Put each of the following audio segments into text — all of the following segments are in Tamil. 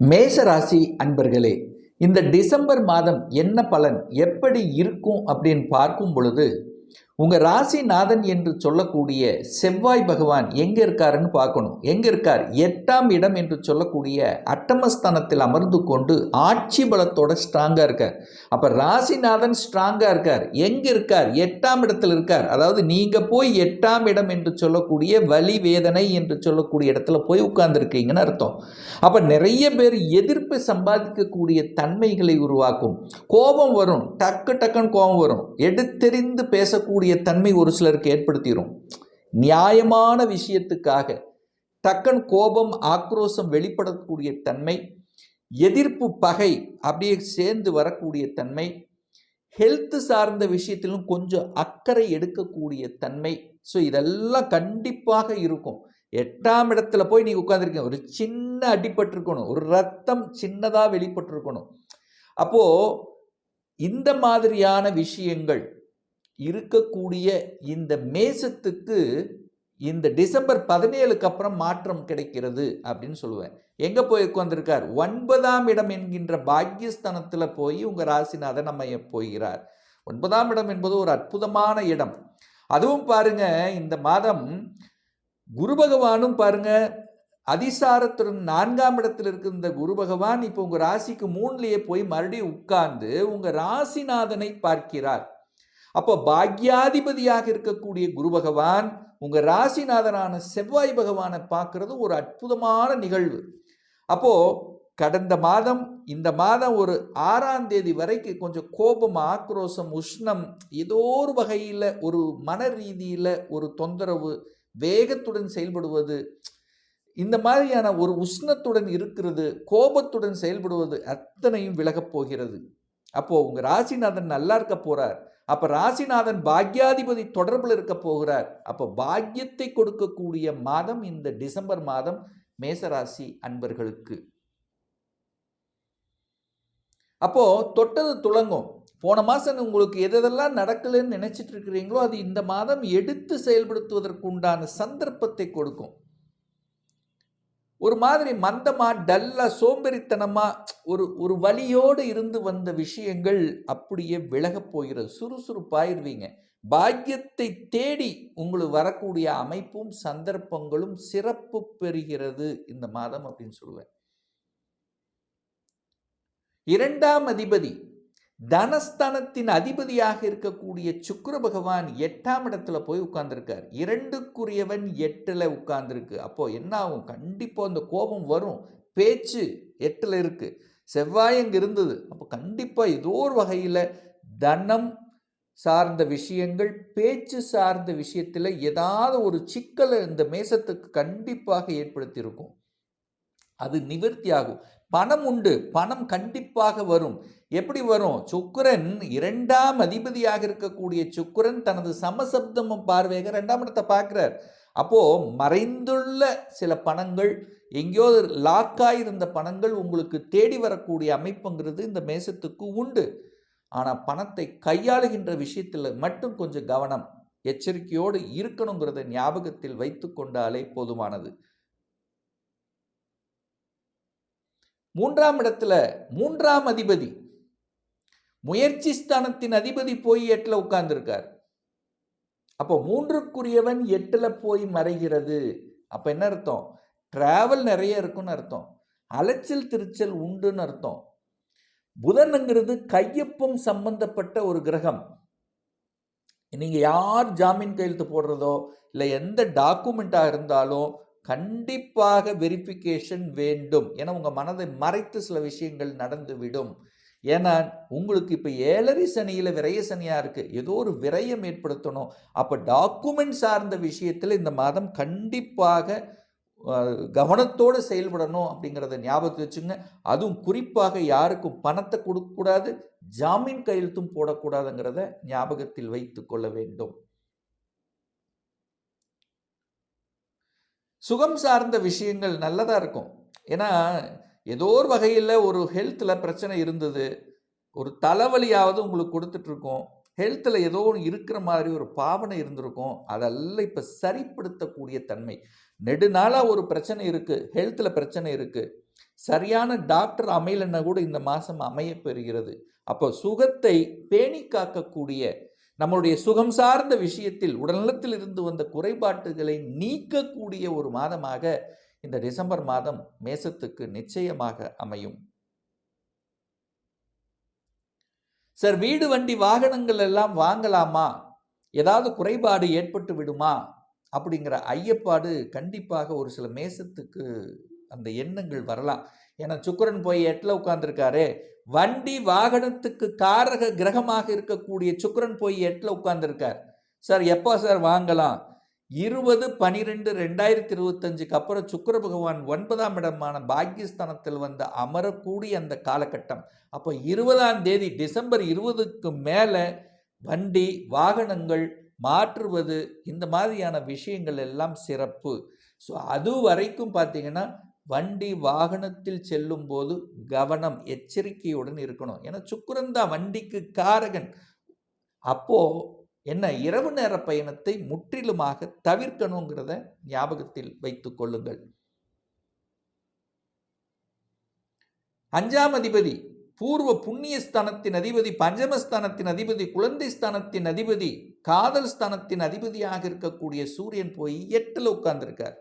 மேஷ ராசி அன்பர்களே இந்த டிசம்பர் மாதம் என்ன பலன் எப்படி இருக்கும் அப்படின்னு பார்க்கும் பொழுது உங்கள் ராசிநாதன் என்று சொல்லக்கூடிய செவ்வாய் பகவான் எங்கே இருக்காருன்னு பார்க்கணும். எங்கே இருக்கார்? எட்டாம் இடம் என்று சொல்லக்கூடிய அட்டமஸ்தானத்தில் அமர்ந்து கொண்டு ஆட்சி பலத்தோட ஸ்ட்ராங்காக இருக்கார். அப்போ ராசிநாதன் ஸ்ட்ராங்காக இருக்கார். எங்கே இருக்கார்? எட்டாம் இடத்தில் இருக்கார். அதாவது நீங்கள் போய் எட்டாம் இடம் என்று சொல்லக்கூடிய வலி வேதனை என்று சொல்லக்கூடிய இடத்துல போய் உட்கார்ந்துருக்கீங்கன்னு அர்த்தம். அப்போ நிறைய பேர் எதிர்ப்பு சம்பாதிக்கக்கூடிய தன்மைகளை உருவாக்கும். கோபம் வரும். டக்கு டக்குன்னு கோபம் வரும். எடுத்தெறிந்து பேசக்கூடிய தன்மை ஒரு சிலருக்கு ஏற்படுத்திடும் நியாயமான விஷயத்துக்காக டக்கன் கோபம் ஆக்ரோஷம் வெளிப்படக்கூடிய தன்மை எதிர்ப்பு பகை அப்படியே சேர்ந்து வரக்கூடிய தன்மை ஹெல்த் சார்ந்த விஷயத்திலும் கொஞ்சம் அக்கறை எடுக்கக்கூடிய தன்மை. ஸோ இதெல்லாம் கண்டிப்பாக இருக்கும். எட்டாம் இடத்துல போய் நீங்கள் உட்காந்துருக்கீங்க ஒரு சின்ன அடிபட்டிருக்கணும். ஒரு ரத்தம் சின்னதாக வெளிப்பட்டிருக்கணும். அப்போது இந்த மாதிரியான விஷயங்கள் இருக்கக்கூடிய இந்த மேசத்துக்கு இந்த டிசம்பர் பதினேழுக்கு அப்புறம் மாற்றம் கிடைக்கிறது அப்படின்னு சொல்லுவேன். எங்கே போய் உட்காந்துருக்கார் ஒன்பதாம் இடம் என்கின்ற பாக்யஸ்தானத்தில் போய் உங்கள் ராசிநாதன் நம்ம போகிறார். ஒன்பதாம் இடம் என்பது ஒரு அற்புதமான இடம். அதுவும் பாருங்க இந்த மாதம் குரு பகவானும் பாருங்க அதிசாரத்துடன் நான்காம் இடத்தில் இருக்கிற இந்த குரு பகவான் இப்போ உங்கள் ராசிக்கு மூணுலேயே போய் மறுபடியும் உட்கார்ந்து உங்கள் ராசிநாதனை பார்க்கிறார். அப்போ பாக்யாதிபதியாக இருக்கக்கூடிய குரு பகவான் உங்கள் ராசிநாதனான செவ்வாய் பகவானை பார்க்கறது ஒரு அற்புதமான நிகழ்வு. அப்போது கடந்த மாதம் இந்த மாதம் ஒரு ஆறாம் தேதி வரைக்கும் கொஞ்சம் கோபம் ஆக்ரோஷம் உஷ்ணம் ஏதோ ஒரு வகையில் ஒரு மன ரீதியில் ஒரு தொந்தரவு வேகத்துடன் செயல்படுவது இந்த மாதிரியான ஒரு உஷ்ணத்துடன் இருக்கிறது கோபத்துடன் செயல்படுவது அத்தனையும் விலகப் போகிறது. அப்போது உங்கள் ராசிநாதன் நல்லா இருக்க போகிறார் அப்போ ராசிநாதன் பாக்யாதிபதி தொடர்பில் இருக்க போகிறார். அப்போ பாக்கியத்தை கொடுக்கக்கூடிய மாதம் இந்த டிசம்பர் மாதம் மேசராசி அன்பர்களுக்கு. அப்போ தொட்டது துளங்கும். போன மாதம் உங்களுக்கு எதெல்லாம் நடக்கலைன்னு நினைச்சிட்டு இருக்கிறீங்களோ அது இந்த மாதம் எடுத்து செயல்படுத்துவதற்கு உண்டான சந்தர்ப்பத்தை கொடுக்கும். ஒரு மாதிரி மந்தமாக டல்லாக சோம்பேறித்தனமாக ஒரு ஒரு வழியோடு இருந்து வந்த விஷயங்கள் அப்படியே விலகப் போகிறது. சுறுசுறுப்பாயிருவீங்க. பாக்கியத்தை தேடி உங்களுக்கு வரக்கூடிய அமைப்பும் சந்தர்ப்பங்களும் சிறப்பு பெறுகிறது இந்த மாதம் அப்படின்னு சொல்லுவேன். இரண்டாம் அதிபதி தனஸ்தானத்தின் அதிபதியாக இருக்கக்கூடிய சுக்கர பகவான் எட்டாம் இடத்துல போய் உட்கார்ந்துருக்கார். இரண்டுக்குரியவன் எட்டில் உட்கார்ந்துருக்கு. அப்போது என்ன ஆகும்? கண்டிப்பாக அந்த கோபம் வரும். பேச்சு எட்டில் இருக்குது செவ்வாய் அங்கே இருந்தது. அப்போ கண்டிப்பாக ஏதோ ஒரு வகையில் தனம் சார்ந்த விஷயங்கள் பேச்சு சார்ந்த விஷயத்தில் ஏதாவது ஒரு சிக்கலை இந்த மேசத்துக்கு கண்டிப்பாக ஏற்படுத்தியிருக்கும். அது நிவர்த்தி ஆகும். பணம் உண்டு. பணம் கண்டிப்பாக வரும். எப்படி வரும்? சுக்கரன் இரண்டாம் அதிபதியாக இருக்கக்கூடிய சுக்கரன் தனது சமசப்தமும் பார்வையாக ரெண்டாம் இடத்தை பார்க்குறார். அப்போது மறைந்துள்ள சில பணங்கள் எங்கேயோ லாக்காக இருந்த பணங்கள் உங்களுக்கு தேடி வரக்கூடிய அமைப்புங்கிறது இந்த மேசத்துக்கு உண்டு. ஆனால் பணத்தை கையாளுகின்ற விஷயத்தில் மட்டும் கொஞ்சம் கவனம் எச்சரிக்கையோடு இருக்கணுங்கிறத ஞாபகத்தில் வைத்து கொண்டாலே போதுமானது. மூன்றாம் இடத்துல மூன்றாம் அதிபதி முயற்சி ஸ்தானத்தின் அதிபதி போய் எட்டில் உட்கார்ந்துருக்கார். அப்போ மூன்றுக்குரியவன் எட்டில் போய் மறைகிறது. அப்போ என்ன அர்த்தம்? ட்ராவல் நிறைய இருக்குன்னு அர்த்தம். அலைச்சல் திருச்சல் உண்டுன்னு அர்த்தம். புதனுங்கிறது கையொப்பம் சம்பந்தப்பட்ட ஒரு கிரகம். நீங்கள் யார் ஜாமீன் கையெழுத்து போடுறதோ இல்லை எந்த டாக்குமெண்ட்டாக இருந்தாலும் கண்டிப்பாக வெரிஃபிகேஷன் வேண்டும். ஏன்னா உங்கள் மனதை மறைத்து சில விஷயங்கள் நடந்துவிடும். ஏன்னா உங்களுக்கு இப்போ ஏழரை சனியில் விரய சனியாக இருக்குது ஏதோ ஒரு விரயம் ஏற்படுத்தணும். அப்போ டாக்குமெண்ட் சார்ந்த விஷயத்தில் இந்த மாதம் கண்டிப்பாக கவனத்தோடு செயல்படணும் அப்படிங்கிறத ஞாபகத்தை வச்சுங்க அதுவும் குறிப்பாக யாருக்கும் பணத்தை கொடுக்கக்கூடாது ஜாமீன் கையெழுத்தும் போடக்கூடாதுங்கிறத ஞாபகத்தில் வைத்து கொள்ள வேண்டும். சுகம் சார்ந்த விஷயங்கள் நல்லதாக இருக்கும். ஏன்னா ஏதோ ஒரு வகையில் ஒரு ஹெல்த்தில் பிரச்சனை இருந்தது. ஒரு தலைவலியாவது உங்களுக்கு கொடுத்துட்ருக்கோம் ஹெல்த்தில் ஏதோ ஒன்று இருக்கிற மாதிரி ஒரு பாவனை இருந்திருக்கும். அதெல்லாம் இப்போ சரிப்படுத்தக்கூடிய தன்மை. நெடுநாளாக ஒரு பிரச்சனை இருக்குது ஹெல்த்தில் பிரச்சனை இருக்குது சரியான டாக்டர் அமையலைன்னா கூட இந்த மாதம் அமைய பெறுகிறது. அப்போ சுகத்தை பேணி காக்கக்கூடிய நம்மளுடைய சுகம் சார்ந்த விஷயத்தில் உடல்நலத்தில் இருந்து வந்த குறைபாட்டுகளை நீக்கக்கூடிய ஒரு மாதமாக இந்த டிசம்பர் மாதம் மேசத்துக்கு நிச்சயமாக அமையும். சார் வீடு வண்டி வாகனங்கள் எல்லாம் வாங்கலாமா? ஏதாவது குறைபாடு ஏற்பட்டு விடுமா? அப்படிங்கிற ஐயப்பாடு கண்டிப்பாக ஒரு சில மேசத்துக்கு அந்த எண்ணங்கள் வரலாம். ஏன்னா சுக்கிரன் போய் எட்டில் உட்கார்ந்துருக்காரு. வண்டி வாகனத்துக்கு காரக கிரகமாக இருக்கக்கூடிய சுக்கிரன் போய் எட்டில் உட்கார்ந்துருக்கார். சார் எப்போ சார் வாங்கலாம்? இருபது பனிரெண்டு ரெண்டாயிரத்தி இருபத்தஞ்சுக்கு அப்புறம் சுக்கர பகவான் ஒன்பதாம் இடமான பாக்கியஸ்தானத்தில் வந்து அமரக்கூடிய அந்த காலகட்டம். அப்போ இருபதாம் தேதி டிசம்பர் இருபதுக்கு மேலே வண்டி வாகனங்கள் மாற்றுவது இந்த மாதிரியான விஷயங்கள் எல்லாம் சிறப்பு. ஸோ அது வரைக்கும் பார்த்தீங்கன்னா வண்டி வாகனத்தில் செல்லும் போது கவனம் எச்சரிக்கையுடன் இருக்கணும். ஏன்னா சுக்கிரன் தான் வண்டிக்கு காரகன். அப்போது என்ன இரவு நேர பயணத்தை முற்றிலுமாக தவிர்க்கணுங்கிறத ஞாபகத்தில் வைத்துக் கொள்ளுங்கள். அஞ்சாம் அதிபதி பூர்வ புண்ணிய ஸ்தானத்தின் அதிபதி பஞ்சமஸ்தானத்தின் அதிபதி குழந்தை ஸ்தானத்தின் அதிபதி காதல் ஸ்தானத்தின் அதிபதியாக இருக்கக்கூடிய சூரியன் போய் எட்டில் உட்கார்ந்துருக்கார்.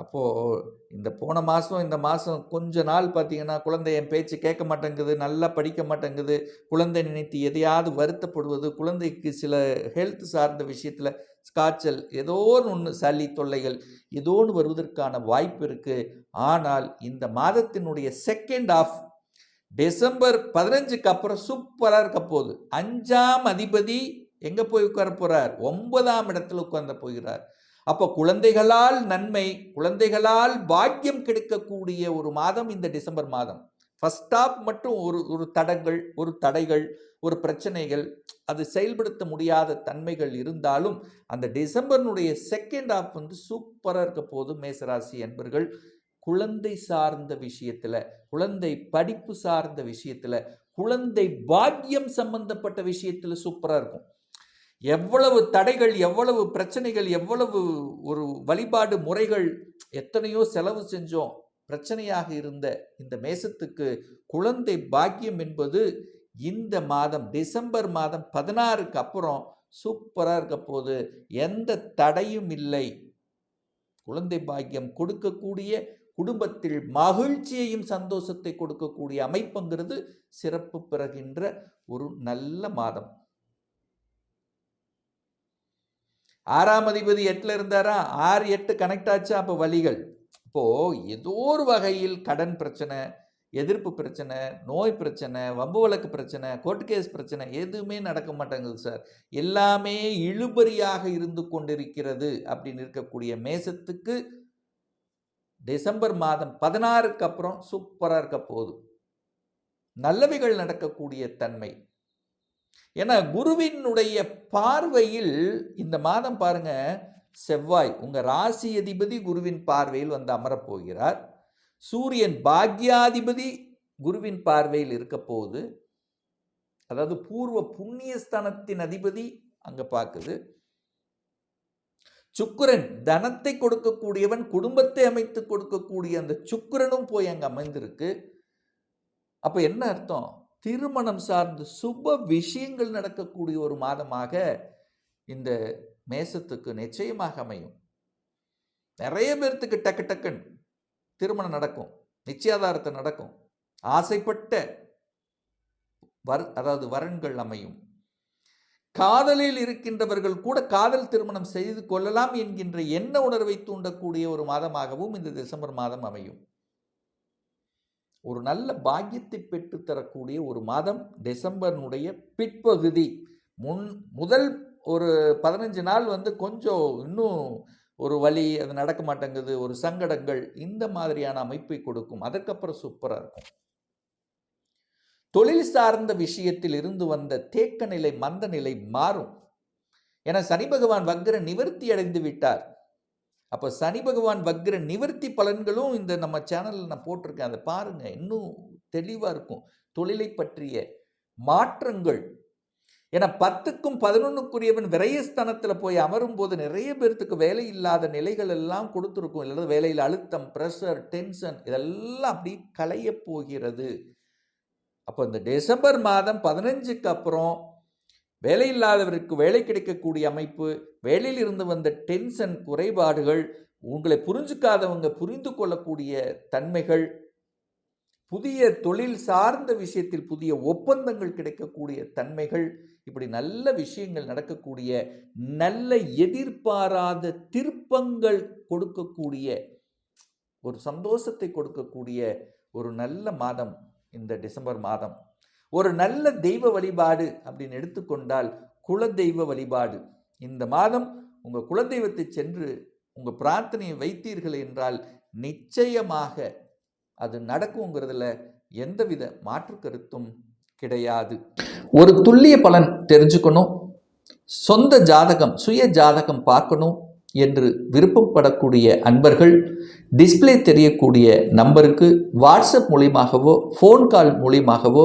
அப்போது இந்த போன மாதம் இந்த மாதம் கொஞ்ச நாள் பார்த்தீங்கன்னா குழந்தை என் பேச்சு கேட்க மாட்டேங்குது நல்லா படிக்க மாட்டேங்குது. குழந்தை நினைத்து எதையாவது வருத்தப்படுவது குழந்தைக்கு சில ஹெல்த் சார்ந்த விஷயத்தில் காய்ச்சல் ஏதோ ஒன்று சளி தொல்லைகள் ஏதோ ஒன்று வருவதற்கான வாய்ப்பு இருக்குது ஆனால் இந்த மாதத்தினுடைய செகண்ட் ஆஃப் டிசம்பர் பதினஞ்சுக்கு அப்புறம் சூப்பராக இருக்க போகுது. அஞ்சாம் அதிபதி எங்கே போய் உட்கார போகிறார் ஒன்பதாம் இடத்துல உட்கார்ந்து போகிறார். அப்போ குழந்தைகளால் நன்மை குழந்தைகளால் பாக்கியம் கிடைக்கக்கூடிய ஒரு மாதம் இந்த டிசம்பர் மாதம். ஃபஸ்ட் ஆஃப் மட்டும் ஒரு ஒரு தடங்கள் ஒரு தடைகள் ஒரு பிரச்சனைகள் அது செயல்படுத்த முடியாத தன்மைகள் இருந்தாலும் அந்த டிசம்பர்னுடைய செகண்ட் ஆஃப் வந்து சூப்பராக இருக்க போது மேசராசி என்பர்கள் குழந்தை சார்ந்த விஷயத்தில் குழந்தை படிப்பு சார்ந்த விஷயத்தில் குழந்தை பாக்கியம் சம்பந்தப்பட்ட விஷயத்தில் சூப்பராக இருக்கும். எவ்வளவு தடைகள் எவ்வளவு பிரச்சனைகள் எவ்வளவு ஒரு வழிபாடு முறைகள் எத்தனையோ செலவு செஞ்சோம். பிரச்சனையாக இருந்த இந்த மேசத்துக்கு குழந்தை பாக்கியம் என்பது இந்த மாதம் டிசம்பர் மாதம் பதினாறுக்கு அப்புறம் சூப்பராக இருக்க போது எந்த தடையும் இல்லை. குழந்தை பாக்கியம் கொடுக்கக்கூடிய குடும்பத்தில் மகிழ்ச்சியையும் சந்தோஷத்தை கொடுக்கக்கூடிய அமைப்புங்கிறது சிறப்பு பெறுகின்ற ஒரு நல்ல மாதம். ஆறாம் அதிபதி எட்டில் இருந்தாரா? ஆறு எட்டு கனெக்ட் ஆச்சு? அப்போ வழிகள். இப்போது ஏதோ ஒரு வகையில் கடன் பிரச்சனை எதிர்ப்பு பிரச்சனை நோய் பிரச்சனை வம்பு வழக்கு பிரச்சனை கோர்ட் கேஸ் பிரச்சனை எதுவுமே நடக்க மாட்டேங்குது சார். எல்லாமே இழுபறியாக இருந்து கொண்டிருக்கிறது அப்படின்னு இருக்கக்கூடிய மேசத்துக்கு டிசம்பர் மாதம் பதினாறுக்கு அப்புறம் சூப்பராக இருக்க போதும் நல்லவைகள் நடக்கக்கூடிய தன்மை. ஏன்னா குருவினுடைய பார்வையில் இந்த மாதம் பாருங்க செவ்வாய் உங்க ராசி அதிபதி குருவின் பார்வையில் வந்து அமரப் போகிறார். சூரியன் பாக்யாதிபதி குருவின் பார்வையில் இருக்க போகுது. அதாவது பூர்வ புண்ணியஸ்தானத்தின் அதிபதி அங்க பார்க்குது சுக்கிரன் தனத்தை கொடுக்கக்கூடியவன் குடும்பத்தை அமைத்து கொடுக்கக்கூடிய அந்த சுக்கிரனும் போய் அங்கே அமைந்திருக்கு அப்போ என்ன அர்த்தம்? திருமணம் சார்ந்து சுப விஷயங்கள் நடக்கக்கூடிய ஒரு மாதமாக இந்த மேசத்துக்கு நிச்சயமாக அமையும். நிறைய பேர்த்துக்கு டக்கு டக்குன்னு திருமணம் நடக்கும். நிச்சயாதாரத்தை நடக்கும். ஆசைப்பட்ட வர் அதாவது வரன்கள் அமையும். காதலில் இருக்கின்றவர்கள் கூட காதல் திருமணம் செய்து கொள்ளலாம் என்கின்ற எண்ண உணர்வை தூண்டக்கூடிய ஒரு மாதமாகவும் இந்த டிசம்பர் மாதம் அமையும். ஒரு நல்ல பாக்கியத்தை பெற்றுத்தரக்கூடிய ஒரு மாதம் டிசம்பர்னுடைய பிற்பகுதி. முன் முதல் ஒரு பதினஞ்சு நாள் வந்து கொஞ்சம் இன்னும் ஒரு வழி அது நடக்க மாட்டேங்குது ஒரு சங்கடங்கள் இந்த மாதிரியான அமைப்பை கொடுக்கும். அதற்கப்புறம் சூப்பராக இருக்கும். தொழில் சார்ந்த விஷயத்தில் இருந்து வந்த தேக்க நிலை மந்த நிலை மாறும். என சனி பகவான் வக்ர நிவர்த்தி அடைந்து விட்டார். அப்போ சனி பகவான் வக்ர நிவர்த்தி பலன்களும் இந்த நம்ம சேனலில் நான் போட்டிருக்கேன். அதை பாருங்கள் இன்னும் தெளிவாக இருக்கும். தொழிலை பற்றிய மாற்றங்கள். ஏன்னா பத்துக்கும் பதினொன்றுக்குரியவன் விரயஸ்தானத்தில் போய் அமரும் போது நிறைய பேர்த்துக்கு வேலை இல்லாத நிலைகள் எல்லாம் கொடுத்துருக்கும். இல்லைன்னா வேலையில் அழுத்தம் ப்ரெஷர் டென்ஷன் இதெல்லாம் அப்படி களைய போகிறது. அப்போ இந்த டிசம்பர் மாதம் பதினஞ்சுக்கு அப்புறம் வேலையில்லாதவருக்கு வேலை கிடைக்கக்கூடிய அமைப்பு வேலையில் இருந்து வந்த டென்ஷன் குறைபாடுகள் உங்களை புரிஞ்சுக்காதவங்க புரிந்து கொள்ளக்கூடிய தன்மைகள் புதிய தொழில் சார்ந்த விஷயத்தில் புதிய ஒப்பந்தங்கள் கிடைக்கக்கூடிய தன்மைகள் இப்படி நல்ல விஷயங்கள் நடக்கக்கூடிய நல்ல எதிர்பாராத திருப்பங்கள் கொடுக்கக்கூடிய ஒரு சந்தோஷத்தை கொடுக்கக்கூடிய ஒரு நல்ல மாதம் இந்த டிசம்பர் மாதம். ஒரு நல்ல தெய்வ வழிபாடு அப்படின்னு எடுத்துக்கொண்டால் குலதெய்வ வழிபாடு. இந்த மாதம் உங்கள் குலதெய்வத்தை சென்று உங்கள் பிரார்த்தனையை வைத்தீர்கள் என்றால் நிச்சயமாக அது நடக்குங்கிறதுல எந்தவித மாற்று கருத்தும் கிடையாது. ஒரு துல்லிய பலன் தெரிஞ்சுக்கணும். சொந்த ஜாதகம் சுய ஜாதகம் பார்க்கணும் என்று விருப்பப்படக்கூடிய அன்பர்கள் டிஸ்ப்ளே தெரியக்கூடிய நம்பருக்கு வாட்ஸ்அப் மூலியமாகவோ ஃபோன் கால் மூலியமாகவோ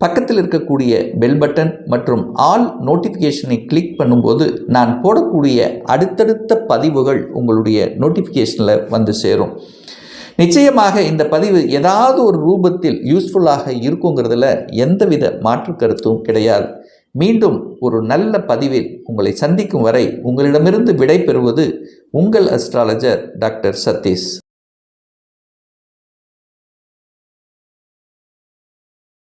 பக்கத்தில் இருக்கக்கூடிய பெல் பட்டன் மற்றும் ஆல் நோட்டிஃபிகேஷனை கிளிக் பண்ணும்போது நான் போடக்கூடிய அடுத்தடுத்த பதிவுகள் உங்களுடைய நோட்டிஃபிகேஷனில் வந்து சேரும். நிச்சயமாக இந்த பதிவு ஏதாவது ஒரு ரூபத்தில் யூஸ்ஃபுல்லாக இருக்குங்கிறதுல எந்தவித மாற்று கருத்தும் கிடையாது. மீண்டும் ஒரு நல்ல பதிவில் உங்களை சந்திக்கும் வரை உங்களிடமிருந்து விடை பெறுவது உங்கள் அஸ்ட்ராலஜர் டாக்டர் சதீஷ்.